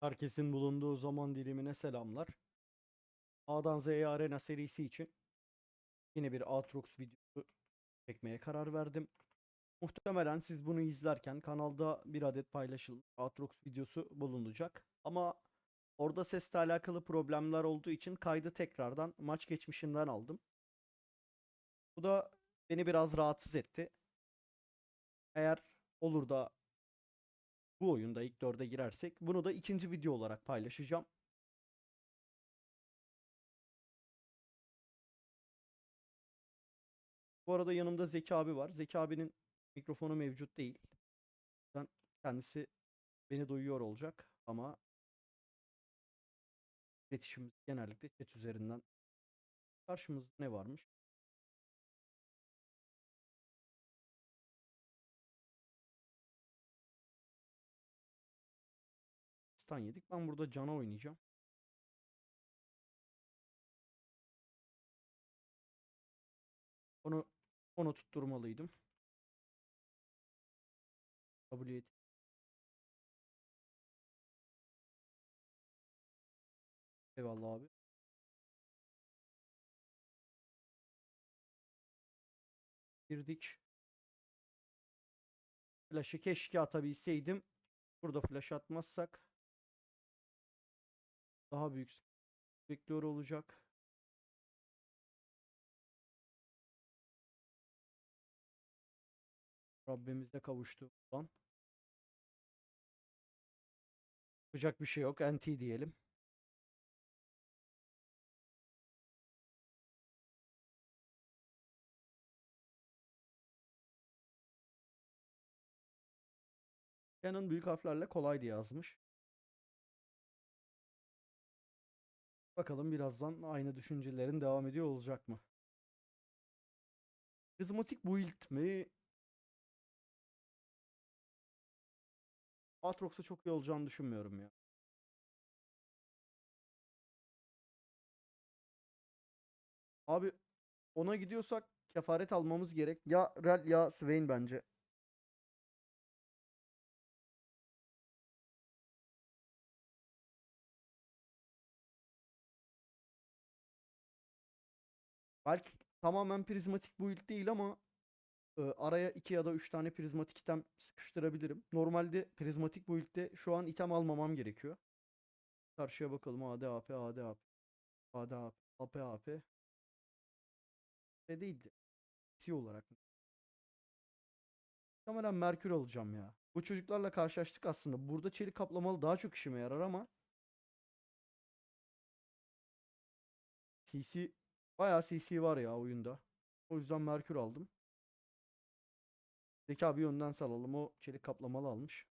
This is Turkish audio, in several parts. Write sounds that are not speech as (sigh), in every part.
Herkesin bulunduğu zaman dilimine selamlar. A'dan Z'ye Arena serisi için yine bir Aatrox videosu çekmeye karar verdim. Muhtemelen siz bunu izlerken kanalda bir adet paylaşılmış Aatrox videosu bulunacak. Ama orada sesle alakalı problemler olduğu için kaydı tekrardan maç geçmişinden aldım. Bu da beni biraz rahatsız etti. Eğer olur da bu oyunda ilk dörde girersek bunu da ikinci video olarak paylaşacağım. Bu arada yanımda Zeki abi var. Zeki abinin mikrofonu mevcut değil. Kendisi beni duyuyor olacak ama iletişimimiz genellikle chat üzerinden. Karşımızda ne varmış? Stan yedik. Ben burada cana oynayacağım. Onu onu tutturmalıydım. W Eyvallah abi. Girdik. Flash'ı keşke atabilseydim. Burada flash atmazsak daha büyük bekliyor olacak. Rabbimize kavuştu lan. Yapacak bir şey yok. NT diyelim. Canon büyük harflerle kolaydı yazmış. Bakalım birazdan aynı düşüncelerin devam ediyor olacak mı? Prizmatik build mi? Aatrox'a çok iyi olacağını düşünmüyorum ya. Abi ona gidiyorsak kefaret almamız gerek. Ya Rel ya Swain bence. Belki tamamen prizmatik build değil ama e, araya 2 ya da 3 tane prizmatik item sıkıştırabilirim. Normalde prizmatik build'de şu an item almamam gerekiyor. Karşıya bakalım AD AP AD AP AD AP AP AP Ne değildi. C olarak. Muhtemelen Merkür alacağım ya. Bu çocuklarla karşılaştık aslında. Burada çelik kaplamalı daha çok işime yarar ama CC bayağı CC var ya oyunda. O yüzden Merkür aldım. Zeki abi önden salalım. O çelik kaplamalı almış.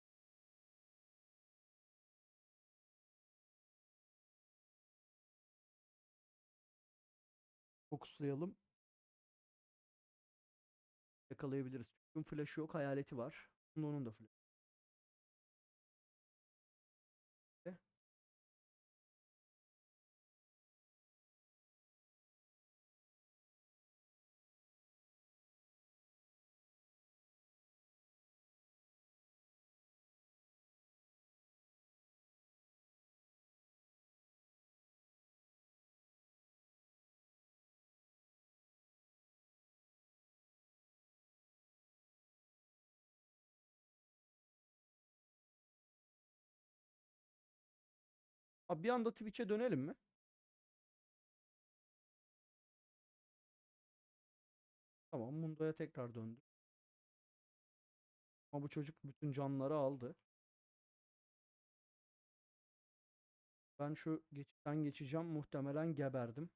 Fokuslayalım. Yakalayabiliriz. Tüm flash'ı yok. Hayaleti var. Onun da flash. Abi bir anda Twitch'e dönelim mi? Tamam Mundo'ya tekrar döndü. Ama bu çocuk bütün canları aldı. Ben şu geçitten geçeceğim. Muhtemelen geberdim.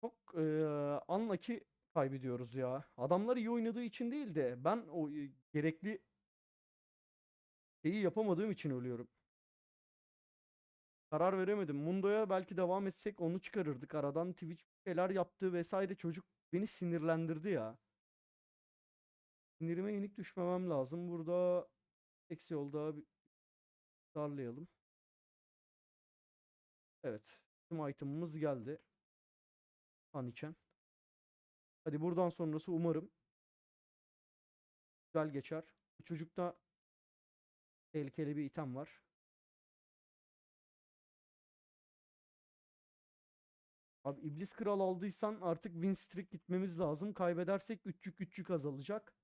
Çok eee unlucky kaybediyoruz ya. Adamlar iyi oynadığı için değil de ben o e, gerekli şeyi yapamadığım için ölüyorum. Karar veremedim. Mundo'ya belki devam etsek onu çıkarırdık aradan. Twitch şeyler yaptı vesaire. Çocuk beni sinirlendirdi ya. Sinirime yenik düşmemem lazım. Burada eksi yolda bir darlayalım. Evet. Tüm item'ımız geldi. An içen. Hadi buradan sonrası umarım Güzel geçer. Bu çocukta tehlikeli bir item var. Abi İblis Kral aldıysan artık win streak gitmemiz lazım. Kaybedersek 3'lük 3'lük azalacak.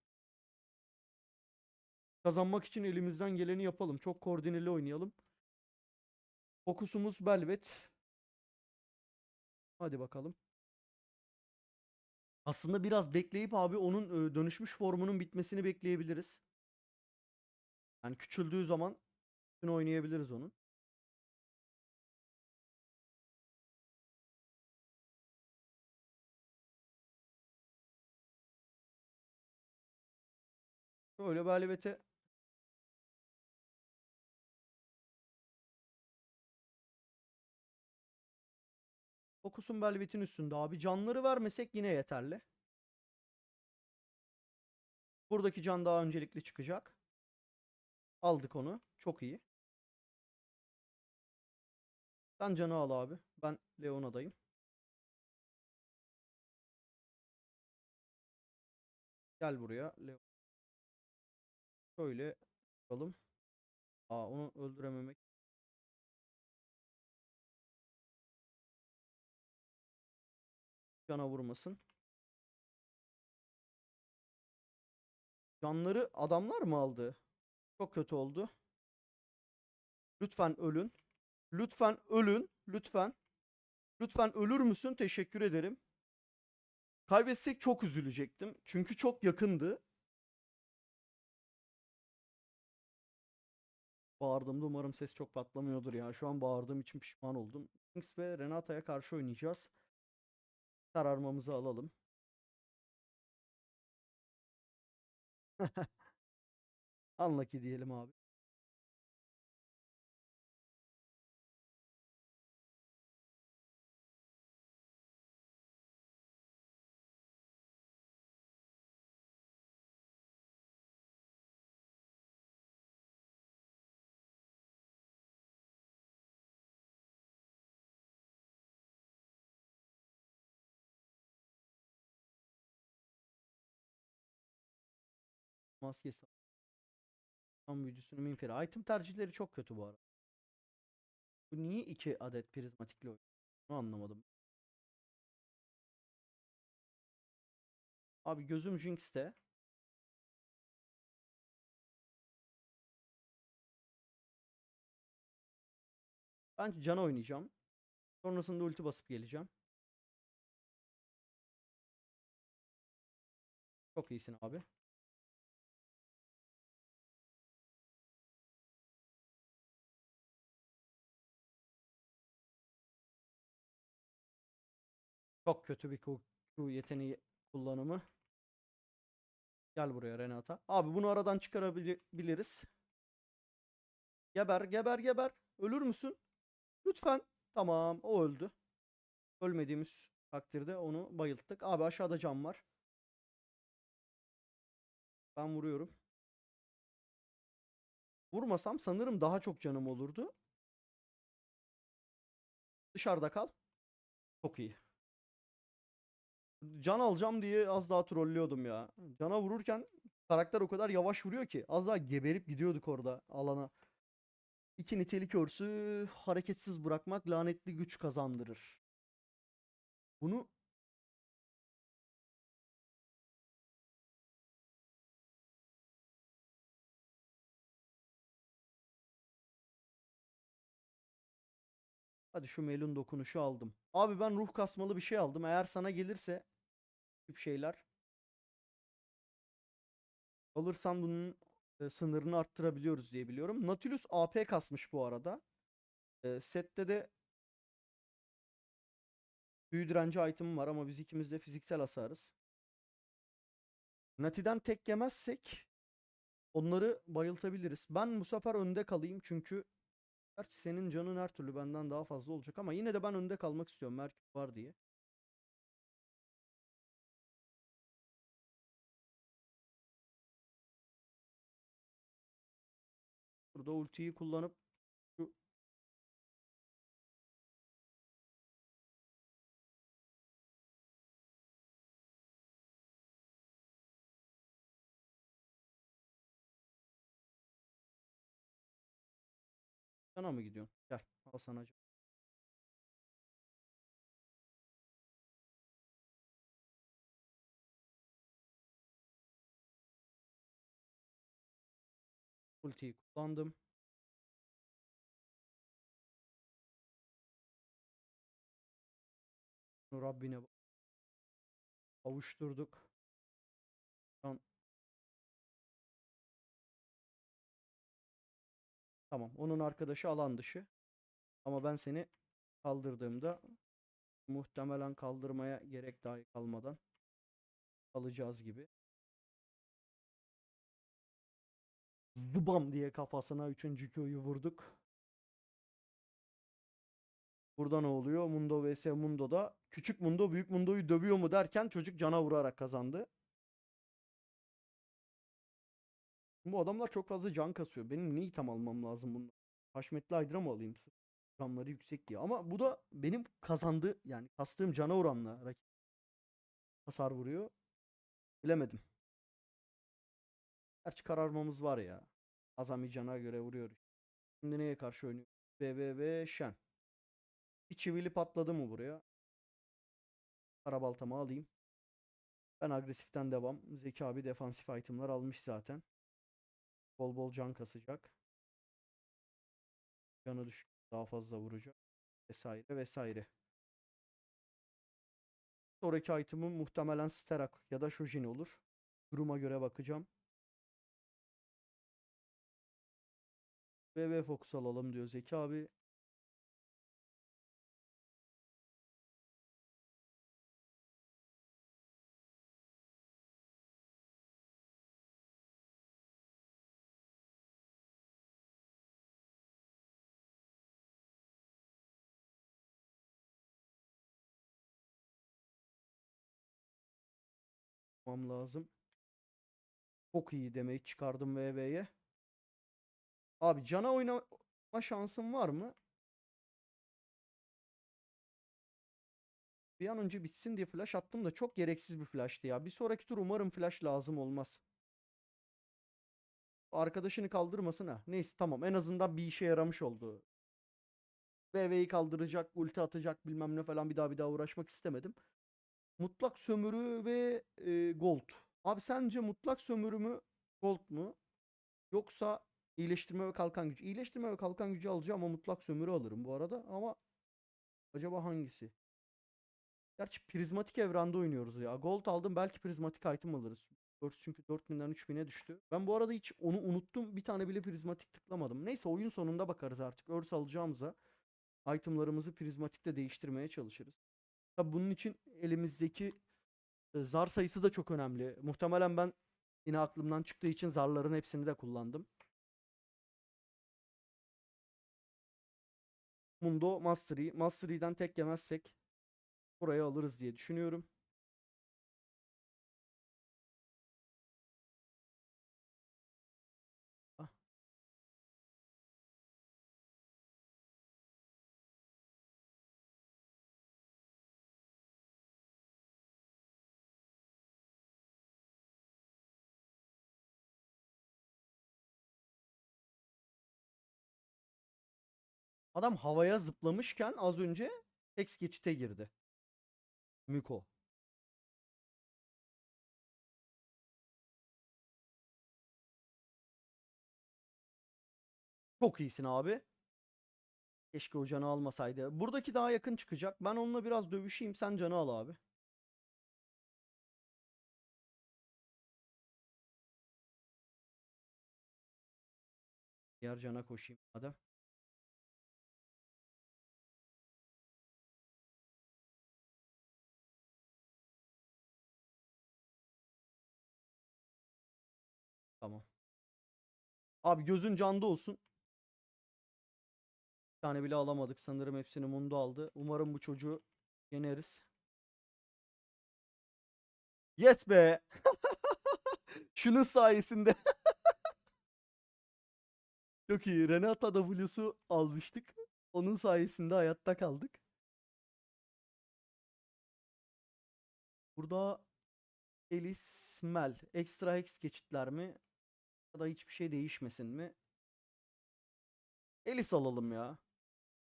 Kazanmak için elimizden geleni yapalım. Çok koordineli oynayalım. Fokusumuz Belvet. Hadi bakalım. Aslında biraz bekleyip abi onun dönüşmüş formunun bitmesini bekleyebiliriz. Yani küçüldüğü zaman bütün oynayabiliriz onun. Böyle Belvet'e Fokusun Belvet'in üstünde abi. Canları vermesek yine yeterli. Buradaki can daha öncelikli çıkacak. Aldık onu. Çok iyi. Sen canı al abi. Ben Leona'dayım. Gel buraya. Leon. Şöyle yapalım. Aa onu öldürememek. Cana vurmasın. Canları adamlar mı aldı? Çok kötü oldu. Lütfen ölün. Lütfen ölün. Lütfen. Lütfen ölür müsün? Teşekkür ederim. Kaybetsek çok üzülecektim. Çünkü çok yakındı. Bağırdığımda umarım ses çok patlamıyordur ya. Şu an bağırdığım için pişman oldum. Kings ve Renata'ya karşı oynayacağız. Kararmamızı alalım. (laughs) Unlucky diyelim abi. Maskesi. Tam büyücüsünü minferi. Item tercihleri çok kötü bu arada. Bu niye iki adet prizmatikli oynuyor? Bunu anlamadım. Abi gözüm Jinx'te. Ben can oynayacağım. Sonrasında ulti basıp geleceğim. Çok iyisin abi. Çok kötü bir Q, yeteneği kullanımı. Gel buraya Renata. Abi bunu aradan çıkarabiliriz. Geber, geber, geber. Ölür müsün? Lütfen. Tamam, o öldü. Ölmediğimiz takdirde onu bayılttık. Abi aşağıda cam var. Ben vuruyorum. Vurmasam sanırım daha çok canım olurdu. Dışarıda kal. Çok iyi. Can alacağım diye az daha trollüyordum ya. Cana vururken karakter o kadar yavaş vuruyor ki az daha geberip gidiyorduk orada alana. İki nitelik örsü hareketsiz bırakmak lanetli güç kazandırır. Bunu Hadi şu melun dokunuşu aldım. Abi ben ruh kasmalı bir şey aldım. Eğer sana gelirse tip şeyler alırsan bunun e, sınırını arttırabiliyoruz diye biliyorum. Nautilus AP kasmış bu arada. E, sette de büyü direnci item var ama biz ikimiz de fiziksel hasarız. Nati'den tek yemezsek onları bayıltabiliriz. Ben bu sefer önde kalayım çünkü Gerçi senin canın her türlü benden daha fazla olacak ama yine de ben önde kalmak istiyorum Merkür var diye. Burada ultiyi kullanıp şu Sana mı gidiyorsun? Gel al sana. Ultiyi kullandım. Bunu Rabbine. Şu Tamam. Onun arkadaşı alan dışı. Ama ben seni kaldırdığımda muhtemelen kaldırmaya gerek dahi kalmadan alacağız gibi. Zıbam diye kafasına üçüncü Q'yu vurduk. Burada ne oluyor? Mundo vs Mundo'da küçük Mundo büyük Mundo'yu dövüyor mu derken çocuk cana vurarak kazandı. Bu adamlar çok fazla can kasıyor. Benim ne item almam lazım bunun? Haşmetli Hydra mı alayım? Camları yüksek diye. Ama bu da benim kazandığı yani kastığım cana oranla rakip hasar vuruyor. Bilemedim. Gerçi kararmamız var ya. Azami cana göre vuruyor. Şimdi neye karşı oynuyor? BBB Shen. Bir çivili patladı mı buraya? Karabaltamı alayım. Ben agresiften devam. Zeki abi defansif itemlar almış zaten. Bol bol can kasacak. Canı düşük. Daha fazla vuracak. Vesaire vesaire. Sonraki item'ım muhtemelen Sterak ya da Shojin olur. Duruma göre bakacağım. BB Focus alalım diyor Zeki abi. Yapmam lazım. Çok iyi demeyi çıkardım VV'ye. Abi cana oynama şansım var mı? Bir an önce bitsin diye flash attım da çok gereksiz bir flash'tı ya. Bir sonraki tur umarım flash lazım olmaz. Arkadaşını kaldırmasın ha. Neyse tamam en azından bir işe yaramış oldu. VV'yi kaldıracak, ulti atacak bilmem ne falan bir daha bir daha uğraşmak istemedim. Mutlak sömürü ve e, gold. Abi sence mutlak sömürü mü gold mu? Yoksa iyileştirme ve kalkan gücü. İyileştirme ve kalkan gücü alacağım ama mutlak sömürü alırım bu arada. Ama acaba hangisi? Gerçi prizmatik evranda oynuyoruz ya. Gold aldım belki prizmatik item alırız. Burst çünkü 4000'den 3000'e düştü. Ben bu arada hiç onu unuttum. Bir tane bile prizmatik tıklamadım. Neyse oyun sonunda bakarız artık. Örs alacağımıza itemlarımızı prizmatikte değiştirmeye çalışırız. Tabi bunun için elimizdeki e, zar sayısı da çok önemli. Muhtemelen ben yine aklımdan çıktığı için zarların hepsini de kullandım. Mundo Mastery. Mastery'den tek yemezsek burayı alırız diye düşünüyorum. Adam havaya zıplamışken az önce Hex geçite girdi. Miko. Çok iyisin abi. Keşke o canı almasaydı. Buradaki daha yakın çıkacak. Ben onunla biraz dövüşeyim. Sen canı al abi. Diğer cana koşayım madem. Tamam. Abi gözün canda olsun. Bir tane bile alamadık. Sanırım hepsini Mundo aldı. Umarım bu çocuğu yeneriz. Yes be. (laughs) Şunun sayesinde. (laughs) Çok iyi. Renata W'su almıştık. Onun sayesinde hayatta kaldık. Burada Elis Mel. Extra Hex geçitler mi? Da hiçbir şey değişmesin mi? Elis alalım ya.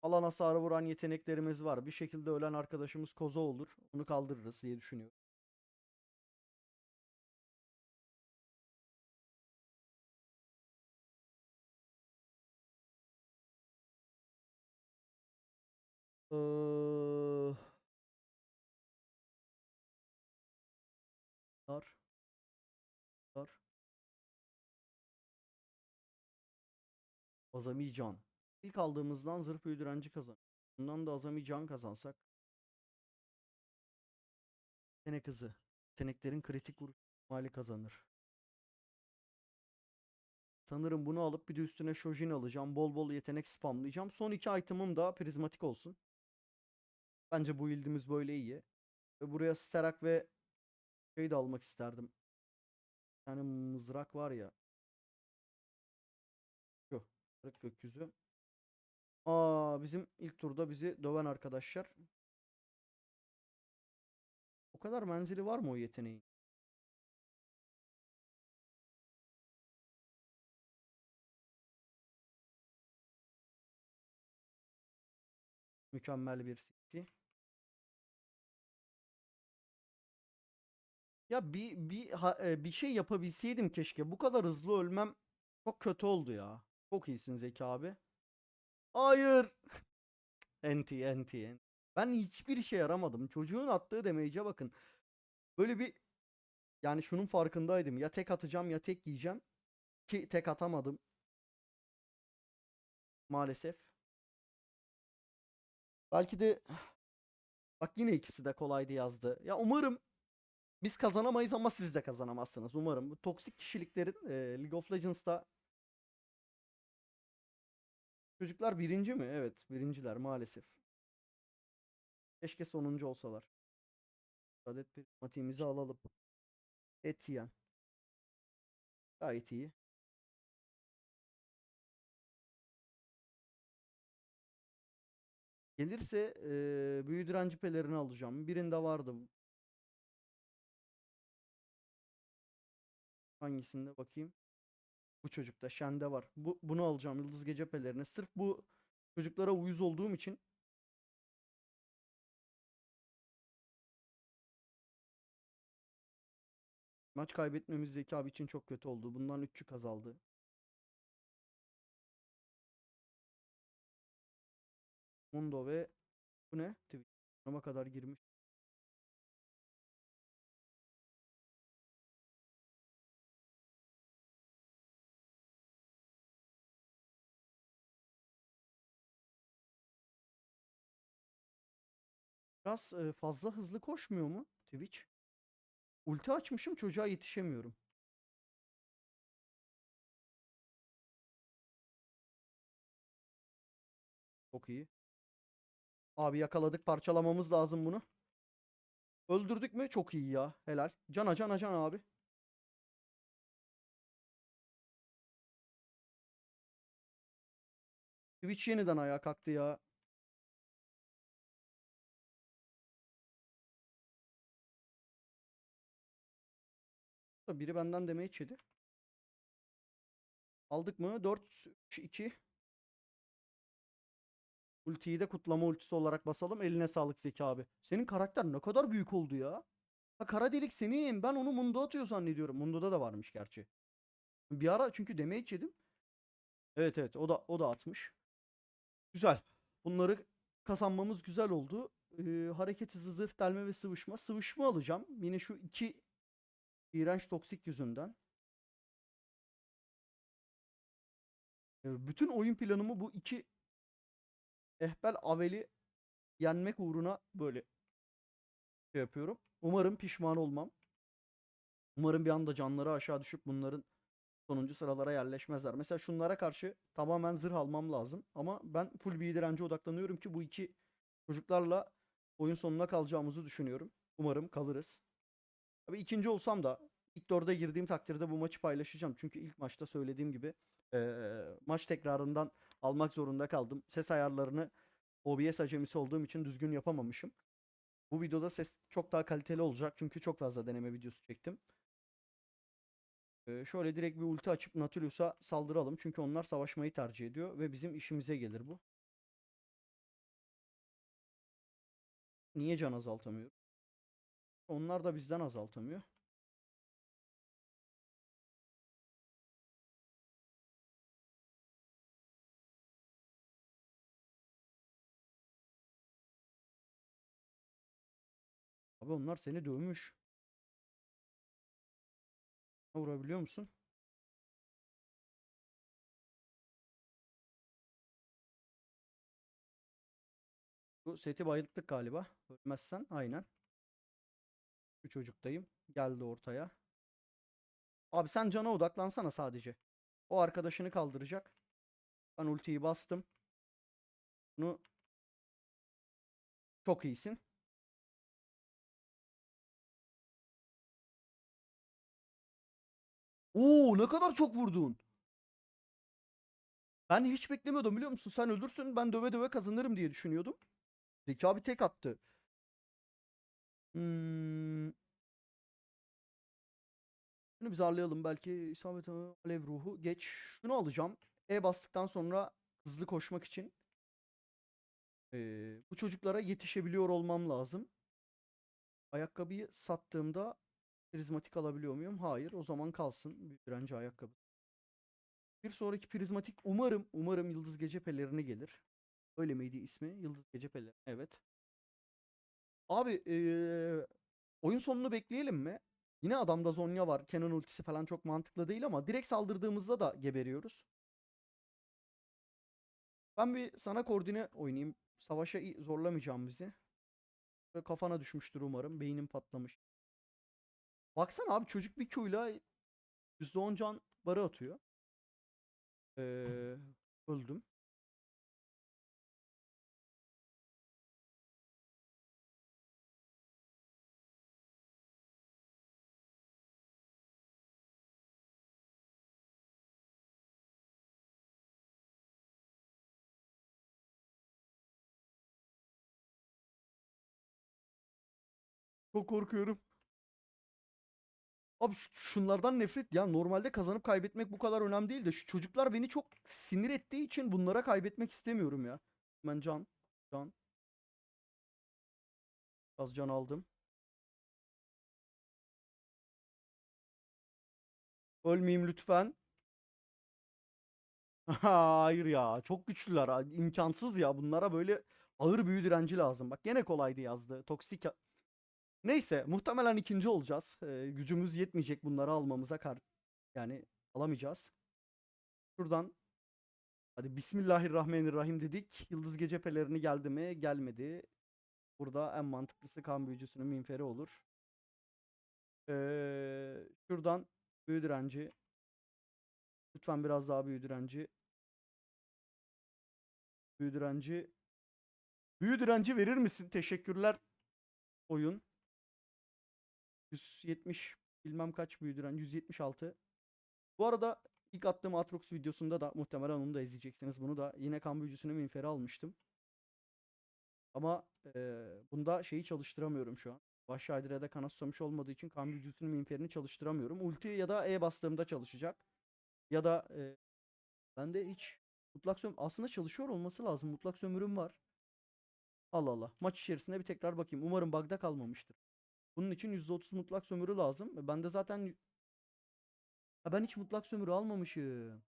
Alan hasarı vuran yeteneklerimiz var. Bir şekilde ölen arkadaşımız koza olur. Onu kaldırırız diye düşünüyorum. Dar. Dar. Azami can. İlk aldığımızdan zırh büyü direnci kazan. Bundan da azami can kazansak. Yetenek hızı. Yeteneklerin kritik vuruş ihtimali kazanır. Sanırım bunu alıp bir de üstüne Shojin alacağım. Bol bol yetenek spamlayacağım. Son iki item'ım da prizmatik olsun. Bence bu build'imiz böyle iyi. Ve buraya Sterak ve şey de almak isterdim. Tane mızrak var ya. Kırık gökyüzü. Aa bizim ilk turda bizi döven arkadaşlar. O kadar menzili var mı o yeteneğin? Mükemmel bir city. Ya bir bir e, bir şey yapabilseydim keşke. Bu kadar hızlı ölmem çok kötü oldu ya. Çok iyisin Zeki abi. Hayır. Enti (laughs) enti enti. Ben hiçbir işe yaramadım. Çocuğun attığı damage'e bakın. Böyle bir yani şunun farkındaydım. Ya tek atacağım ya tek yiyeceğim. Ki tek atamadım. Maalesef. Belki de bak yine ikisi de kolaydı yazdı. Ya umarım biz kazanamayız ama siz de kazanamazsınız. Umarım. Bu toksik kişiliklerin e, League of Legends'ta çocuklar birinci mi? Evet, birinciler maalesef. Keşke sonuncu olsalar. Adet bir matiğimizi alalım. Et yiyen. Gayet iyi. Gelirse e, büyü direnci pelerini alacağım. Birinde vardı. Hangisinde bakayım? Bu çocukta Şen'de var. Bu, bunu alacağım Yıldız Gece pelerini. Sırf bu çocuklara uyuz olduğum için maç kaybetmemiz Zeki abi için çok kötü oldu. Bundan 3'ü azaldı. Mundo ve bu ne? Twitch. Ama kadar girmiş. Biraz fazla hızlı koşmuyor mu Twitch? Ulti açmışım çocuğa yetişemiyorum. Çok iyi. Abi yakaladık parçalamamız lazım bunu. Öldürdük mü? Çok iyi ya. Helal. Cana cana can abi. Twitch yeniden ayağa kalktı ya. Biri benden demeye yedi. Aldık mı? 4 3 2 Ultiyi de kutlama ultisi olarak basalım. Eline sağlık Zeki abi. Senin karakter ne kadar büyük oldu ya. Ha kara delik senin. Ben onu Mundo atıyor zannediyorum. Mundo'da da varmış gerçi. Bir ara çünkü damage yedim. Evet evet o da o da atmış. Güzel. Bunları kazanmamız güzel oldu. Ee, hareket hızı, zırh delme ve sıvışma. Sıvışma alacağım. Yine şu iki iğrenç toksik yüzünden. Ee, bütün oyun planımı bu iki ehbel aveli yenmek uğruna böyle şey yapıyorum. Umarım pişman olmam. Umarım bir anda canları aşağı düşüp bunların sonuncu sıralara yerleşmezler. Mesela şunlara karşı tamamen zırh almam lazım. Ama ben full bir dirence odaklanıyorum ki bu iki çocuklarla oyun sonuna kalacağımızı düşünüyorum. Umarım kalırız. Tabii ikinci olsam da ilk dörde girdiğim takdirde bu maçı paylaşacağım. Çünkü ilk maçta söylediğim gibi eee, maç tekrarından almak zorunda kaldım. Ses ayarlarını OBS acemisi olduğum için düzgün yapamamışım. Bu videoda ses çok daha kaliteli olacak çünkü çok fazla deneme videosu çektim. Ee, şöyle direkt bir ulti açıp Nautilus'a saldıralım. Çünkü onlar savaşmayı tercih ediyor ve bizim işimize gelir bu. Niye can azaltamıyor? Onlar da bizden azaltamıyor. Abi onlar seni dövmüş. Vurabiliyor musun? Bu seti bayılttık galiba. Ölmezsen aynen. Şu çocuktayım. Geldi ortaya. Abi sen cana odaklansana sadece. O arkadaşını kaldıracak. Ben ultiyi bastım. Bunu çok iyisin. Oo ne kadar çok vurdun. Ben hiç beklemiyordum biliyor musun? Sen ölürsün ben döve döve kazanırım diye düşünüyordum. Zeki abi tek attı. Hmm. Şunu bir zarlayalım belki isabet alev ruhu. Geç. Şunu alacağım. E bastıktan sonra hızlı koşmak için. Ee, bu çocuklara yetişebiliyor olmam lazım. Ayakkabıyı sattığımda prizmatik alabiliyor muyum? Hayır. O zaman kalsın. Bir direnci ayakkabı. Bir sonraki prizmatik umarım umarım Yıldız Gece Pelerini gelir. Öyle miydi ismi? Yıldız Gece Pelerini. Evet. Abi eee, oyun sonunu bekleyelim mi? Yine adamda Zonya var. Kenan ultisi falan çok mantıklı değil ama direkt saldırdığımızda da geberiyoruz. Ben bir sana koordine oynayayım. Savaşa zorlamayacağım bizi. Böyle kafana düşmüştür umarım. Beynin patlamış. Baksana abi çocuk bir Q'yla %10 can barı atıyor. Ee, öldüm. Çok korkuyorum. Abi şunlardan nefret ya normalde kazanıp kaybetmek bu kadar önemli değil de şu çocuklar beni çok sinir ettiği için bunlara kaybetmek istemiyorum ya. Ben can, can. Az can aldım. Ölmeyeyim lütfen. (laughs) Hayır ya çok güçlüler. imkansız ya bunlara böyle ağır büyü direnci lazım. Bak gene kolaydı yazdı. Toksik Neyse muhtemelen ikinci olacağız. Ee, gücümüz yetmeyecek bunları almamıza kar yani alamayacağız. Şuradan hadi Bismillahirrahmanirrahim dedik. Yıldız gece pelerini geldi mi? Gelmedi. Burada en mantıklısı kan büyücüsünün minferi olur. Ee, şuradan büyü direnci. Lütfen biraz daha büyü direnci. Büyü direnci. Büyü direnci verir misin? Teşekkürler oyun. 170 bilmem kaç büyü direnci. 176. Bu arada ilk attığım Atrox videosunda da muhtemelen onu da izleyeceksiniz. Bunu da yine kan büyücüsünü minferi almıştım. Ama eee, bunda şeyi çalıştıramıyorum şu an. Baş Hydra'da kana susamış olmadığı için kan büyücüsünün minferini çalıştıramıyorum. Ulti ya da E bastığımda çalışacak. Ya da eee bende hiç mutlak sömür aslında çalışıyor olması lazım. Mutlak sömürüm var. Allah Allah. Maç içerisinde bir tekrar bakayım. Umarım bug'da kalmamıştır. Bunun için %30 mutlak sömürü lazım. E, Bende zaten y- ha, ben hiç mutlak sömürü almamışım.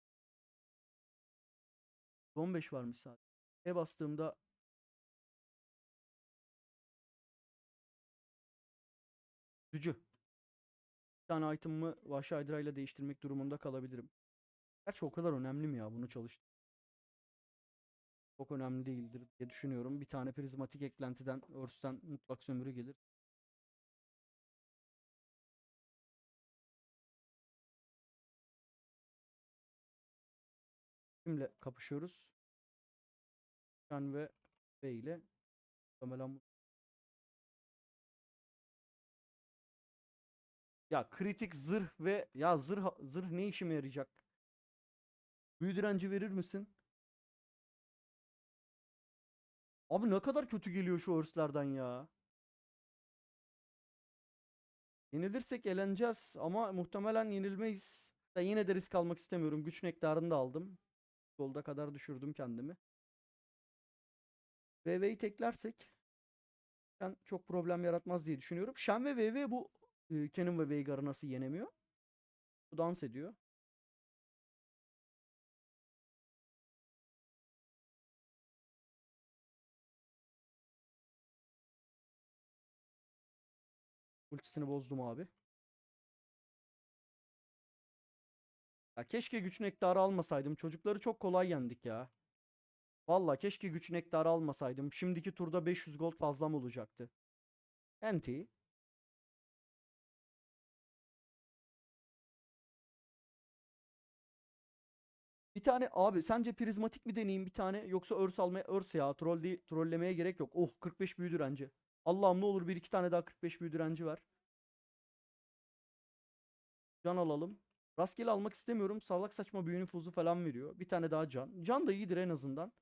15 varmış sadece. E bastığımda gücü. Bir tane item'ımı Vahşi Hydra ile değiştirmek durumunda kalabilirim. Gerçi o kadar önemli mi ya bunu çalıştır. Çok önemli değildir diye düşünüyorum. Bir tane prizmatik eklentiden, Earth'ten mutlak sömürü gelir. Kimle kapışıyoruz? Can ve B ile. Muhtemelen Ya kritik zırh ve ya zırh zırh ne işime yarayacak? Büyü direnci verir misin? Abi ne kadar kötü geliyor şu örslerden ya. Yenilirsek eleneceğiz ama muhtemelen yenilmeyiz. Ben yine de risk almak istemiyorum. Güç nektarını da aldım. Golda kadar düşürdüm kendimi. VV'yi teklersek ben çok problem yaratmaz diye düşünüyorum. Shen ve VV bu e, ve Veigar'ı nasıl yenemiyor? Bu dans ediyor. Ultisini bozdum abi. Ya keşke güç nektarı almasaydım. Çocukları çok kolay yendik ya. Valla keşke güç nektarı almasaydım. Şimdiki turda 500 gold fazlam olacaktı. Enti. Bir tane abi sence prizmatik mi deneyeyim bir tane yoksa örs almaya örs ya troll değil, trollemeye gerek yok. Oh 45 büyü direnci. Allah'ım ne olur bir iki tane daha 45 büyü direnci ver. Can alalım. Rastgele almak istemiyorum. Salak saçma büyü nüfuzu falan veriyor. Bir tane daha can. Can da iyidir en azından.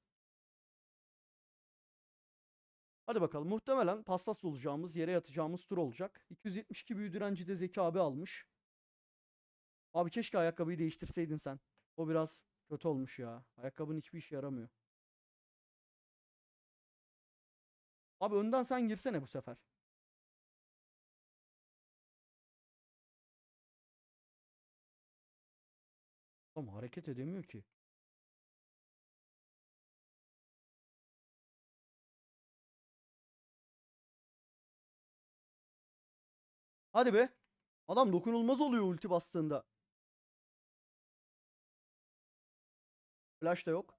Hadi bakalım. Muhtemelen paspas olacağımız, yere yatacağımız tur olacak. 272 büyü direnci de Zeki abi almış. Abi keşke ayakkabıyı değiştirseydin sen. O biraz kötü olmuş ya. Ayakkabın hiçbir işe yaramıyor. Abi önden sen girsene bu sefer. Ama hareket edemiyor ki. Hadi be. Adam dokunulmaz oluyor ulti bastığında. Flash da yok.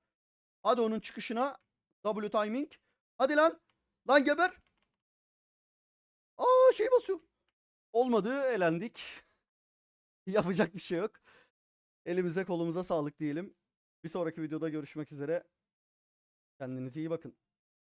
Hadi onun çıkışına. W timing. Hadi lan. Lan geber. Aa şey basıyor. Olmadı elendik. (laughs) Yapacak bir şey yok. Elimize kolumuza sağlık diyelim. Bir sonraki videoda görüşmek üzere. Kendinize iyi bakın.